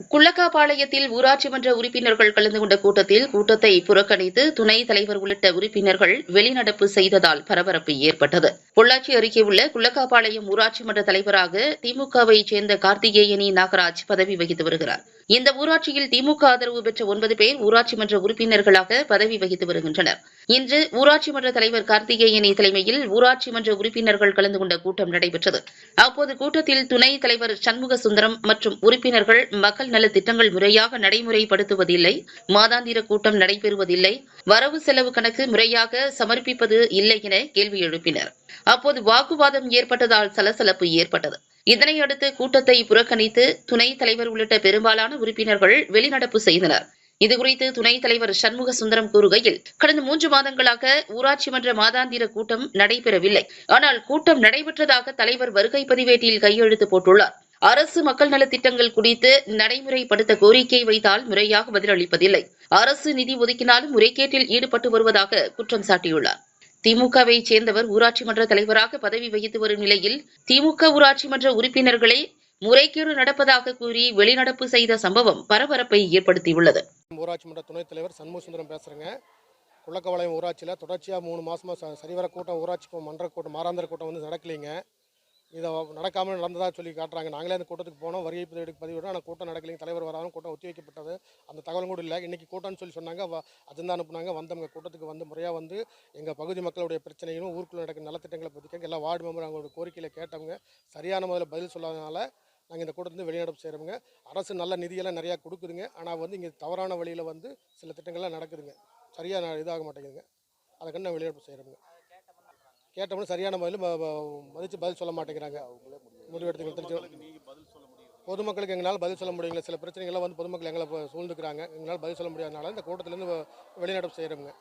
குள்ளக்காபாளையத்தில் ஊராட்சி மன்ற உறுப்பினர்கள் கலந்து கொண்ட கூட்டத்தில் கூட்டத்தை புறக்கணித்து துணைத் தலைவர் உள்ளிட்ட உறுப்பினர்கள் வெளிநடப்பு செய்ததால் பரபரப்பு ஏற்பட்டது. பொள்ளாச்சி அருகே உள்ள குள்ளக்காபாளையம் ஊராட்சி மன்ற தலைவராக திமுகவைச் சேர்ந்த கார்த்திகேயனி நாகராஜ் பதவி வகித்து வருகிறார். இந்த ஊராட்சியில் திமுக ஆதரவு பெற்ற ஒன்பது பேர் ஊராட்சி மன்ற உறுப்பினர்களாக பதவி வகித்து வருகின்றனர். இன்று ஊராட்சி மன்ற தலைவர் கார்த்திகேயனை தலைமையில் ஊராட்சி மன்ற உறுப்பினர்கள் கலந்து கொண்ட கூட்டம் நடைபெற்றது. அப்போது கூட்டத்தில் துணை தலைவர் சண்முக சுந்தரம் மற்றும் உறுப்பினர்கள் மக்கள் நல திட்டங்கள் முறையாக நடைமுறைப்படுத்துவதில்லை மாதாந்திர கூட்டம் நடைபெறுவதில்லை வரவு செலவு கணக்கு முறையாக சமர்ப்பிப்பது இல்லை என கேள்வி எழுப்பினர். அப்போது வாக்குவாதம் ஏற்பட்டதால் சலசலப்பு ஏற்பட்டது. இதனையடுத்து கூட்டத்தை புறக்கணித்து துணைத் தலைவர் உள்ளிட்ட பெரும்பாலான உறுப்பினர்கள் வெளிநடப்பு செய்தனர். இதுகுறித்து துணைத் தலைவர் சண்முக சுந்தரம் கூறுகையில் கடந்த மூன்று மாதங்களாக ஊராட்சி மன்ற மாதாந்திர கூட்டம் நடைபெறவில்லை. ஆனால் கூட்டம் நடைபெற்றதாக தலைவர் வருகை பதிவேட்டில் கையெழுத்து போட்டுள்ளார். அரசு மக்கள் நலத்திட்டங்கள் குறித்து நடைமுறைப்படுத்த கோரிக்கை வைத்தால் முறையாக பதிலளிப்பதில்லை. அரசு நிதி ஒதுக்கினாலும் முறைகேட்டில் ஈடுபட்டு வருவதாக குற்றம் சாட்டியுள்ளார். திமுகவை சேர்ந்தவர் ஊராட்சி மன்ற தலைவராக பதவி வகித்து வரும் நிலையில் திமுக ஊராட்சி மன்ற உறுப்பினர்களே முறைகேடு நடப்பதாக கூறி வெளிநடப்பு செய்த சம்பவம் பரபரப்பை ஏற்படுத்தியுள்ளது. ஊராட்சி மன்ற துணைத் தலைவர் சண்முக சுந்தரம் பேசுகிறேங்க குள்ளக்கவாளையம் ஊராட்சியில் தொடர்ச்சியாக மூணு மாதமாக ச சரிவர கூட்டம் ஊராட்சி மன்ற கூட்டம் மாறாந்திர கூட்டம் வந்து நடக்கலைங்க. இதை நடக்காமல் நடந்ததாக சொல்லி காட்டுறாங்க. நாங்களே அந்த கூட்டத்துக்கு போனோம். வருகை பதிவு பதிவிடுறோம். ஆனால் கூட்டம் நடக்கலைங்க. தலைவர் வராமல் கூட்டம் ஒத்தி வைக்கப்பட்டது. அந்த தகவலும் கூட இல்லை. இன்றைக்கி கூட்டம்னு சொல்லி சொன்னாங்க. வ- அஜெண்டா அனுப்புனாங்க. வந்தவங்க கூட்டத்துக்கு வந்து முறையாக வந்து எங்கள் பகுதி மக்களுடைய பிரச்சனைகளும் ஊருக்குள்ளே நடக்கிற நலத்திட்டங்களை பற்றி எல்லா வார்டு மெம்பர் அவங்களோட கோரிக்கையில் கேட்டவங்க சரியான முறையில் பதில் சொல்லாதனால நாங்கள் இந்த கூட்டத்துலேருந்து வெளிநடப்பு செய்கிறோங்க அரசு நல்ல நிதியெல்லாம் நிறையா கொடுக்குதுங்க. ஆனால் வந்து இங்கே தவறான வழியில் வந்து சில திட்டங்கள்லாம் நடக்குதுங்க. சரியாக இதாக மாட்டேங்குதுங்க. அதை கண்டு நாங்கள் வெளிநடப்பு செய்கிறோங்க கேட்டோம்னா சரியான ம- மதித்து பதில் சொல்ல மாட்டேங்கிறாங்க. முடிவெடுத்து தெரிஞ்சு பொதுமக்களுக்கு எங்களால் பதில் சொல்ல முடியுங்களா? சில பிரச்சனைகள்லாம் வந்து பொதுமக்கள் எங்களை இப்போ சூழ்ந்துக்கிறாங்க. எங்களால் பதில் சொல்ல முடியாதனால இந்த கூட்டத்திலேருந்து வெளிநடப்பு செய்கிறோங்க